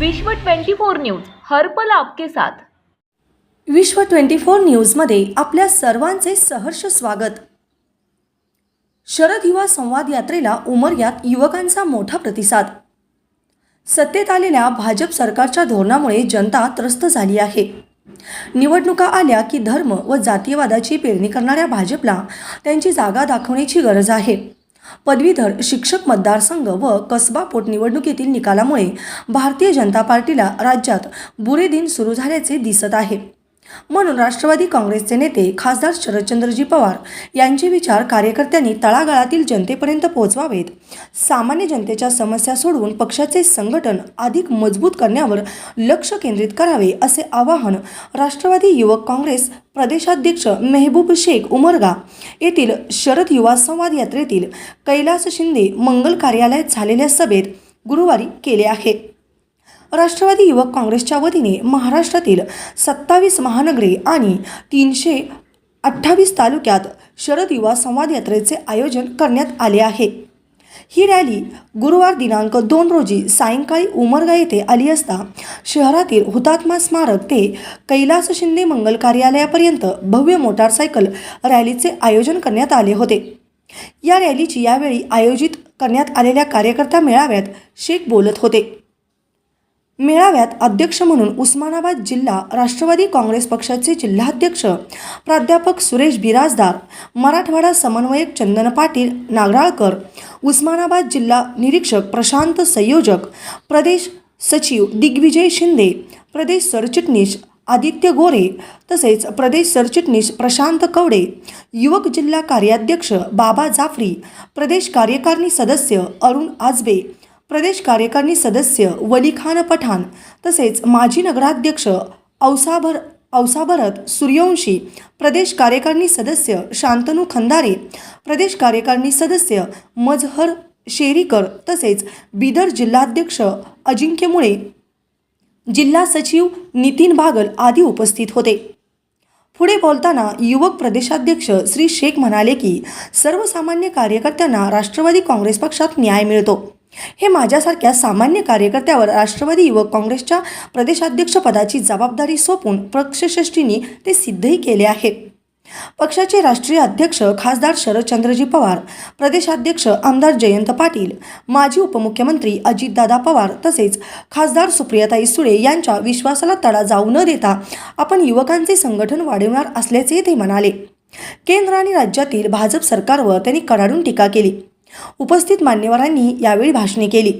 विश्व 24 न्यूज हर्पल आपके साथ. विश्व ट्वेंटी फोर न्यूजमध्ये आपल्या सर्वांचे सहर्ष स्वागत. शरद युवा संवाद यात्रेला उमरग्यात युवकांचा मोठा प्रतिसाद. सत्तेत आलेल्या भाजप सरकारच्या धोरणामुळे जनता त्रस्त झाली आहे. निवडणुका आल्या की धर्म व जातीयवादाची पेरणी करणाऱ्या भाजपला त्यांची जागा दाखवण्याची गरज आहे. पदवीधर शिक्षक मतदारसंघ व कसबा पोटनिवडणुकीतील निकालामुळे भारतीय जनता पार्टीला राज्यात बुरे दिन सुरू झाल्याचे दिसत आहे. म्हणून राष्ट्रवादी काँग्रेसचे नेते खासदार शरदचंद्रजी पवार यांचे विचार कार्यकर्त्यांनी तळागाळातील जनतेपर्यंत पोहोचवावेत. सामान्य जनतेच्या समस्या सोडवून पक्षाचे संघटन अधिक मजबूत करण्यावर लक्ष केंद्रित करावे असे आवाहन राष्ट्रवादी युवक काँग्रेस प्रदेशाध्यक्ष मेहबूब शेख उमरगा येथील शरद युवा संवाद यात्रेतील कैलास शिंदे मंगल कार्यालयात झालेल्या सभेत गुरुवारी केले आहे. राष्ट्रवादी युवक काँग्रेसच्या वतीने महाराष्ट्रातील सत्तावीस महानगरे आणि तीनशे अठ्ठावीस तालुक्यात शरद युवा संवाद यात्रेचे आयोजन करण्यात आले आहे. ही रॅली गुरुवार दिनांक दोन रोजी सायंकाळी उमरगा येथे आली असता शहरातील हुतात्मा स्मारक ते कैलास शिंदे मंगल कार्यालयापर्यंत भव्य मोटारसायकल रॅलीचे आयोजन करण्यात आले होते. या रॅलीची यावेळी आयोजित करण्यात आलेल्या कार्यकर्ता मेळाव्यात शेख बोलत होते. मेळाव्यात अध्यक्ष म्हणून उस्मानाबाद जिल्हा राष्ट्रवादी काँग्रेस पक्षाचे जिल्हाध्यक्ष प्राध्यापक सुरेश बिराजदार मराठवाडा समन्वयक चंदन पाटील नागराळकर उस्मानाबाद जिल्हा निरीक्षक प्रशांत संयोजक प्रदेश सचिव दिग्विजय शिंदे प्रदेश सरचिटणीस आदित्य गोरे तसेच प्रदेश सरचिटणीस प्रशांत कवडे युवक जिल्हा कार्याध्यक्ष बाबा जाफरी प्रदेश कार्यकारिणी सदस्य अरुण आजबे प्रदेश कार्यकारिणी सदस्य वलीखान पठाण तसेच माजी नगराध्यक्ष औसाभर औसाभरत सूर्यवंशी प्रदेश कार्यकारिणी सदस्य शांतनू खंदारे प्रदेश कार्यकारिणी सदस्य मजहर शेरीकर तसेच बिदर जिल्हाध्यक्ष अजिंक्य मुळे जिल्हा सचिव नितीन बागल आदी उपस्थित होते. पुढे बोलताना युवक प्रदेशाध्यक्ष श्री शेख म्हणाले की सर्वसामान्य कार्यकर्त्यांना राष्ट्रवादी काँग्रेस पक्षात न्याय मिळतो. हे माझ्यासारख्या सामान्य कार्यकर्त्यावर राष्ट्रवादी युवक काँग्रेसच्या प्रदेशाध्यक्षपदाची जबाबदारी सोपून पक्षश्रेष्ठींनी ते सिद्धही केले आहे. पक्षाचे राष्ट्रीय अध्यक्ष खासदार शरदचंद्रजी पवार प्रदेशाध्यक्ष आमदार जयंत पाटील माजी उपमुख्यमंत्री अजितदादा पवार तसेच खासदार सुप्रियाताई सुळे यांच्या विश्वासाला तडा जाऊ न देता आपण युवकांचे संघटन वाढवणार असल्याचे ते म्हणाले. केंद्र आणि राज्यातील भाजप सरकारवर त्यांनी कडाडून टीका केली. उपस्थित मान्यवरांनी यावेळी भाषणे केली.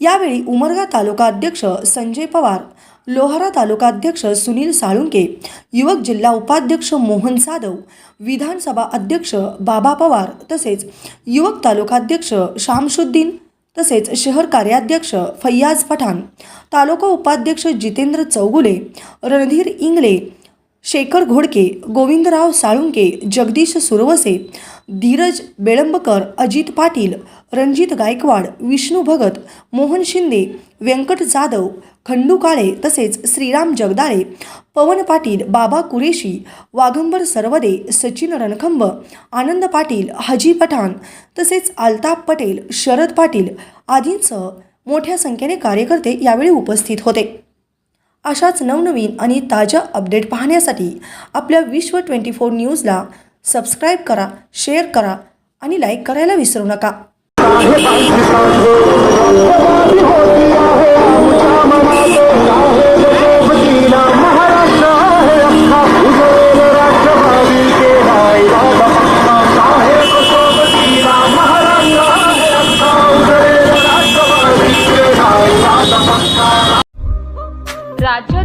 यावेळी उमरगा तालुका अध्यक्ष संजय पवार लोहारा तालुका अध्यक्ष सुनील साळुंके युवक जिल्हा उपाध्यक्ष मोहन जाधव विधानसभा अध्यक्ष बाबा पवार तसेच युवक तालुकाध्यक्ष शामशुद्दीन तसेच शहर कार्याध्यक्ष फैयाज पठाण तालुका उपाध्यक्ष जितेंद्र चौगुले रणधीर इंगले शेखर घोडके गोविंदराव साळुंके जगदीश सुरवसे धीरज बेळंबकर अजित पाटील रणजित गायकवाड विष्णू भगत मोहन शिंदे व्यंकट जाधव खंडू काळे तसेच श्रीराम जगदाळे पवन पाटील बाबा कुरेशी वाघंबर सरवदे सचिन रणखंब आनंद पाटील हाजी पठाण तसेच आलताप पटेल शरद पाटील आदींसह मोठ्या संख्येने कार्यकर्ते यावेळी उपस्थित होते. अशाच नवनवीन आणि ताज्या अपडेट पाहण्यासाठी आपल्या विश्व ट्वेंटी फोर न्यूजला सबस्क्राईब करा शेअर करा आणि लाईक करायला विसरू नका.